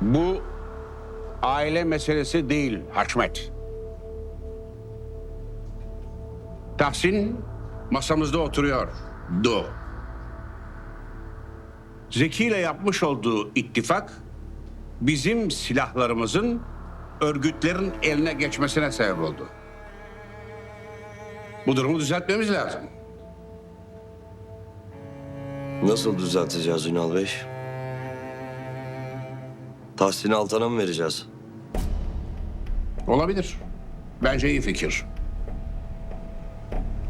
Bu aile meselesi değil Haşmet. Tahsin masamızda oturuyor. Do. Zeki ile yapmış olduğu ittifak bizim silahlarımızın örgütlerin eline geçmesine sebep oldu. Bu durumu düzeltmemiz lazım. Nasıl düzelteceğiz Ünal Bey? Tahsin'i Altan'a mı vereceğiz? Olabilir. Bence iyi fikir.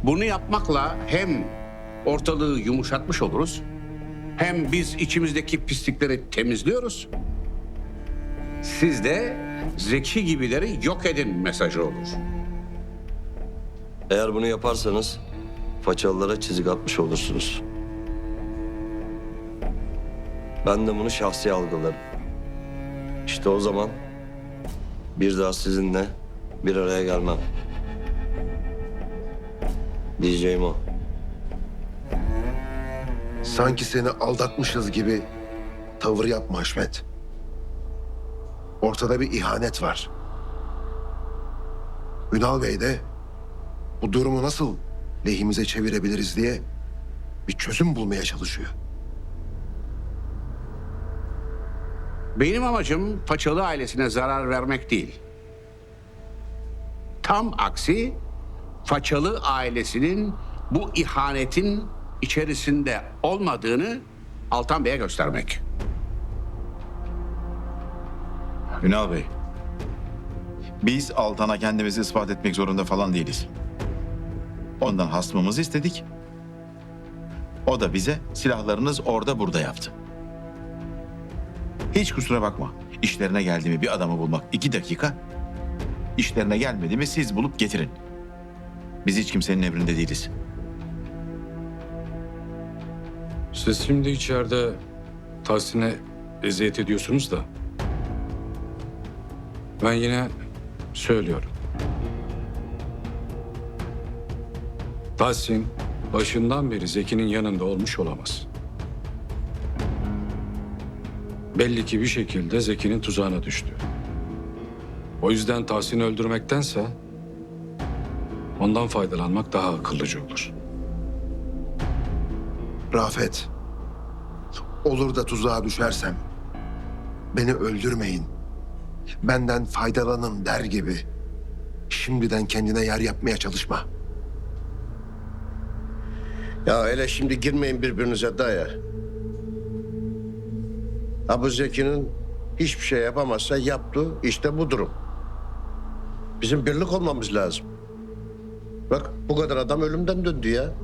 Bunu yapmakla hem ortalığı yumuşatmış oluruz, hem biz içimizdeki pislikleri temizliyoruz. Siz de zeki gibileri yok edin mesajı olur. Eğer bunu yaparsanız façalılara çizik atmış olursunuz. Ben de bunu şahsi algılarım. İşte o zaman bir daha sizinle bir araya gelmem. Diyeceğim o. Sanki seni aldatmışız gibi tavır yapma Haşmet. Ortada bir ihanet var. Ünal Bey de bu durumu nasıl lehimize çevirebiliriz diye bir çözüm bulmaya çalışıyor. Benim amacım Paçalı ailesine zarar vermek değil. Tam aksi Façalı ailesinin bu ihanetin içerisinde olmadığını Altan Bey'e göstermek. Ünal Bey. Biz Altan'a kendimizi ispat etmek zorunda falan değiliz. Ondan hasmımızı istedik. O da bize silahlarınız orada burada yaptı. Hiç kusura bakma. İşlerine geldi mi bir adamı bulmak iki dakika. İşlerine gelmedi mi siz bulup getirin. Biz hiç kimsenin emrinde değiliz. Siz şimdi içeride Tahsin'e eziyet ediyorsunuz da. Ben yine söylüyorum. Tahsin başından beri Zeki'nin yanında olmuş olamaz. Belli ki bir şekilde Zeki'nin tuzağına düştü. O yüzden Tahsin'i öldürmektense ondan faydalanmak daha akıllıca olur. Rafet, olur da tuzağa düşersem beni öldürmeyin. Benden faydalanın der gibi şimdiden kendine yer yapmaya çalışma. Ya hele şimdi girmeyin birbirinize daya. Abu Zeki'nin hiçbir şey yapamazsa yaptı. İşte bu durum. Bizim birlik olmamız lazım. Bak bu kadar adam ölümden döndü ya.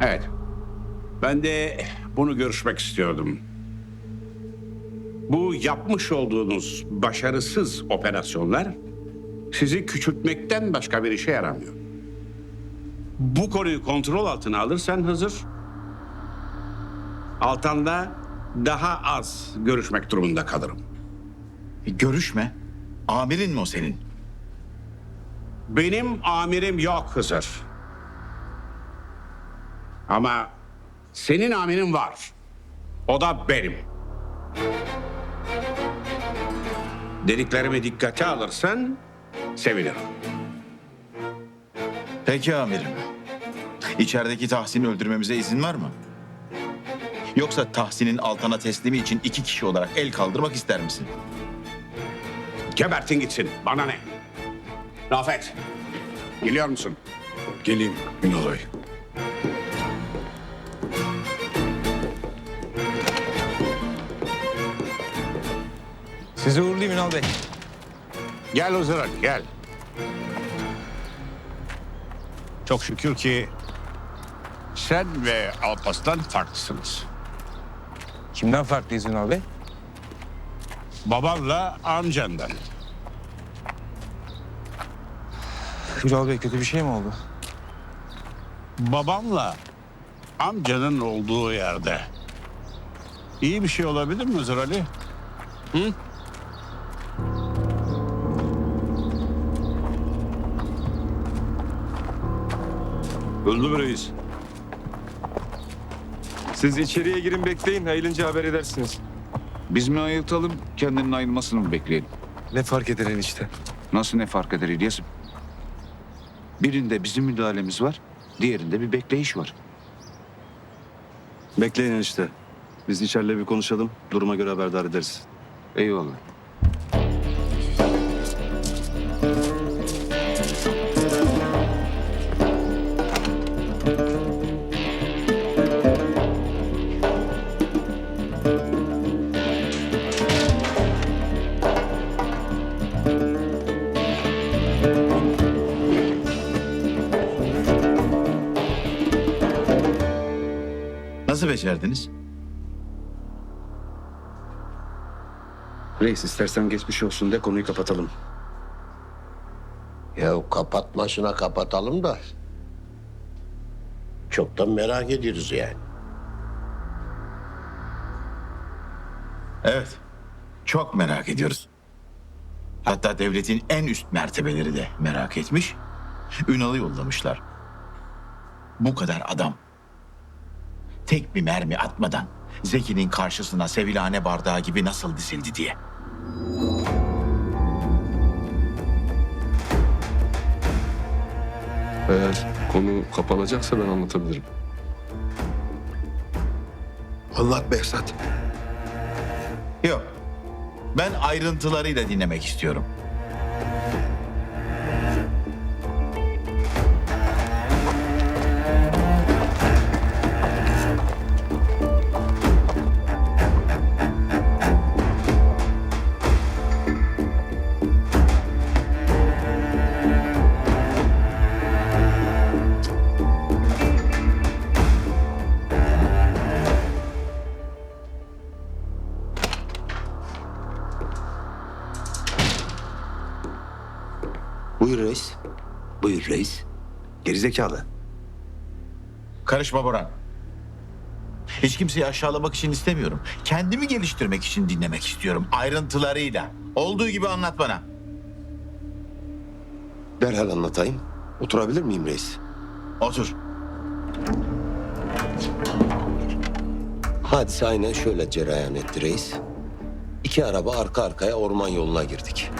Evet. Ben de bunu görüşmek istiyordum. Bu yapmış olduğunuz başarısız operasyonlar sizi küçültmekten başka bir işe yaramıyor. Bu konuyu kontrol altına alırsan Hızır, Altan'da daha az görüşmek durumunda kalırım. E, görüşme. Amirin mi o senin? Benim amirim yok Hızır. Ama senin amirin var. O da benim. Dediklerimi dikkate alırsan sevinirim. Peki amirim. İçerideki Tahsin'i öldürmemize izin var mı? Yoksa Tahsin'in Altan'a teslimi için iki kişi olarak el kaldırmak ister misin? Gebertin gitsin. Bana ne? Rafet. Geliyor musun? Geleyim Ünal Bey. Sizi uğurlayayım Ünal Bey. Gel Ali, gel. Çok şükür ki sen ve Alpaslan farklısınız. Kimden farklıyız Ünal Bey? Babanla amcandan. Ünal Bey kötü bir şey mi oldu? Babamla amcanın olduğu yerde iyi bir şey olabilir mi Hızır Ali? Öldü mü reis? Siz içeriye girin bekleyin. Hayılınca haber edersiniz. Biz mi ayıltalım, kendinin ayılmasını mı bekleyelim? Ne fark eder enişte? Nasıl ne fark eder İlyas'ım? Birinde bizim müdahalemiz var, diğerinde bir bekleyiş var. Bekleyin enişte. Biz içeride bir konuşalım. Duruma göre haberdar ederiz. Eyvallah. Becerdiniz? Reis istersen geçmiş olsun de konuyu kapatalım. Ya kapatmasına kapatalım da. Çok da merak ediyoruz yani. Evet. Çok merak ediyoruz. Hatta devletin en üst mertebeleri de merak etmiş. Ünal'ı yollamışlar. Bu kadar adam. Tek bir mermi atmadan Zeki'nin karşısına sevilhane bardağı gibi nasıl dizildi diye. Eğer konu kapanacaksa ben anlatabilirim. Anlat Behzat. Yok. Ben ayrıntılarıyla dinlemek istiyorum. Reis. Buyur reis. Gerizekalı. Karışma Boran. Hiç kimseyi aşağılamak için istemiyorum. Kendimi geliştirmek için dinlemek istiyorum. Ayrıntılarıyla. Olduğu gibi anlat bana. Derhal anlatayım. Oturabilir miyim reis? Otur. Hadise aynen şöyle cereyan etti reis. İki araba arka arkaya orman yoluna girdik.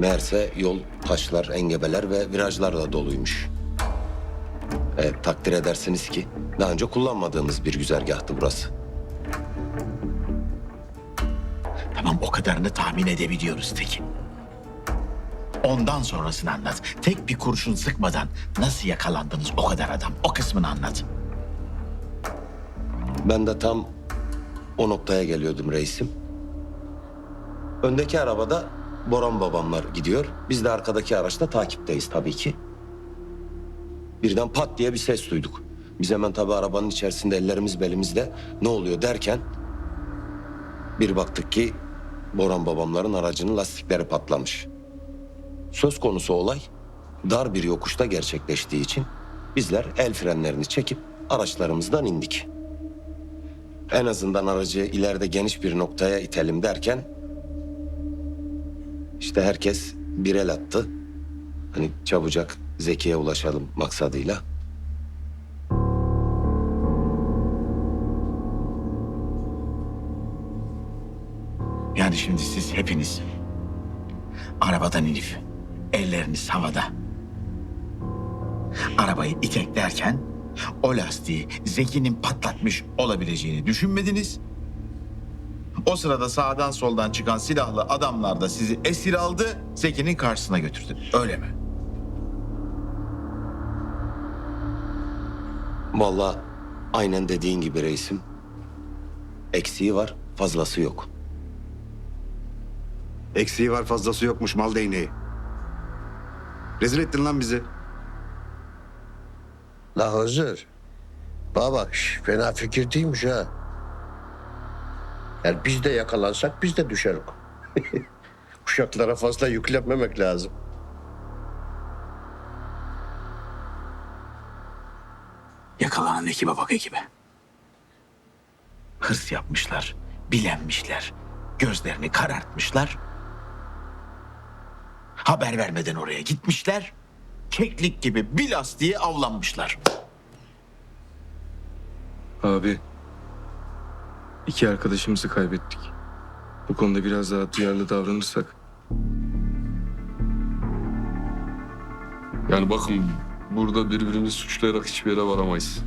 Meğerse yol taşlar, engebeler ve virajlarla doluymuş. Evet, takdir edersiniz ki daha önce kullanmadığımız bir güzergahtı burası. Tamam o kadarını tahmin edebiliyoruz Tekin. Ondan sonrasını anlat. Tek bir kurşun sıkmadan nasıl yakalandınız o kadar adam? O kısmını anlat. Ben de tam o noktaya geliyordum reisim. Öndeki arabada Boran babamlar gidiyor. Biz de arkadaki araçta takipteyiz tabii ki. Birden pat diye bir ses duyduk. Biz hemen tabii arabanın içerisinde ellerimiz belimizde ne oluyor derken bir baktık ki Boran babamların aracının lastikleri patlamış. Söz konusu olay dar bir yokuşta gerçekleştiği için bizler el frenlerini çekip araçlarımızdan indik. En azından aracı ileride geniş bir noktaya itelim derken işte herkes bir el attı. Hani çabucak Zeki'ye ulaşalım maksadıyla. Yani şimdi siz hepiniz arabadan inip elleriniz havada. Arabayı iteklerken o lastiği Zeki'nin patlatmış olabileceğini düşünmediniz. O sırada sağdan soldan çıkan silahlı adamlar da sizi esir aldı, Zeki'nin karşısına götürdü. Öyle mi? Vallahi aynen dediğin gibi reisim. Eksiği var, fazlası yok. Eksiği var fazlası yokmuş mal değneği. Rezil ettin lan bizi. La hazır. Bana bak şş, fena fikir değilmiş ha. Yani biz de yakalansak biz de düşeriz. Uşaklara fazla yüklenmemek lazım. Yakalanan ekibe bak ekibe. Hırs yapmışlar, bilenmişler, gözlerini karartmışlar. Haber vermeden oraya gitmişler. Keklik gibi bir lastiğe avlanmışlar. Abi iki arkadaşımızı kaybettik. Bu konuda biraz daha duyarlı davranırsak. Yani bakın burada birbirimizi suçlayarak hiçbir yere varamayız.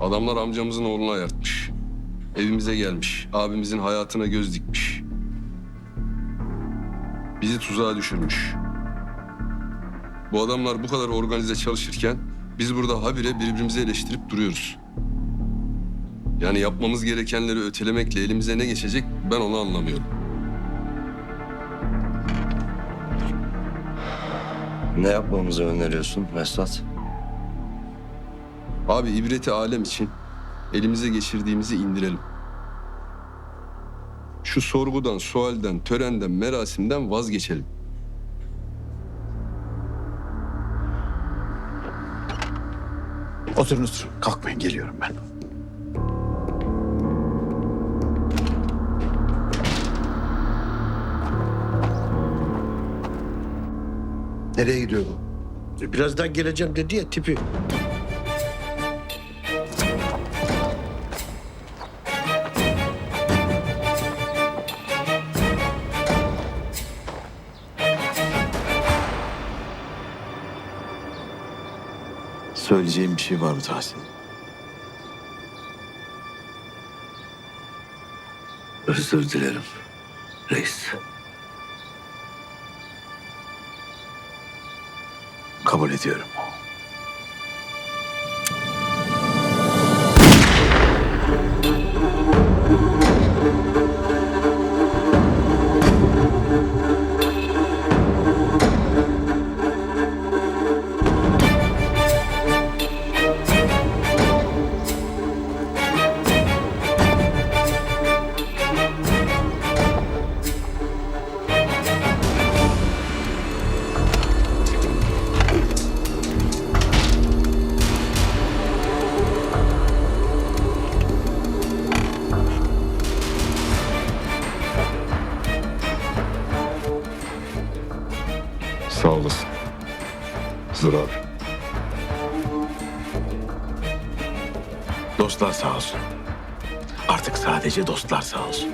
Adamlar amcamızın oğlunu ayartmış. Evimize gelmiş. Abimizin hayatına göz dikmiş. Bizi tuzağa düşürmüş. Bu adamlar bu kadar organize çalışırken biz burada habire birbirimizi eleştirip duruyoruz. Yani yapmamız gerekenleri ötelemekle elimize ne geçecek ben onu anlamıyorum. Ne yapmamızı öneriyorsun Vesat? Abi ibreti alem için elimize geçirdiğimizi indirelim. Şu sorgudan, sualden, törenden, merasimden vazgeçelim. Oturun oturun. Kalkmayın geliyorum ben. Nereye gidiyor bu? Birazdan geleceğim dedi ya tipi. Söyleyeceğim bir şey var mı Tahsin? Özür dilerim reis. Kabul ediyorum. Sağ olasın. Hızır. Dostlar sağ olsun. Artık sadece dostlar sağ olsun.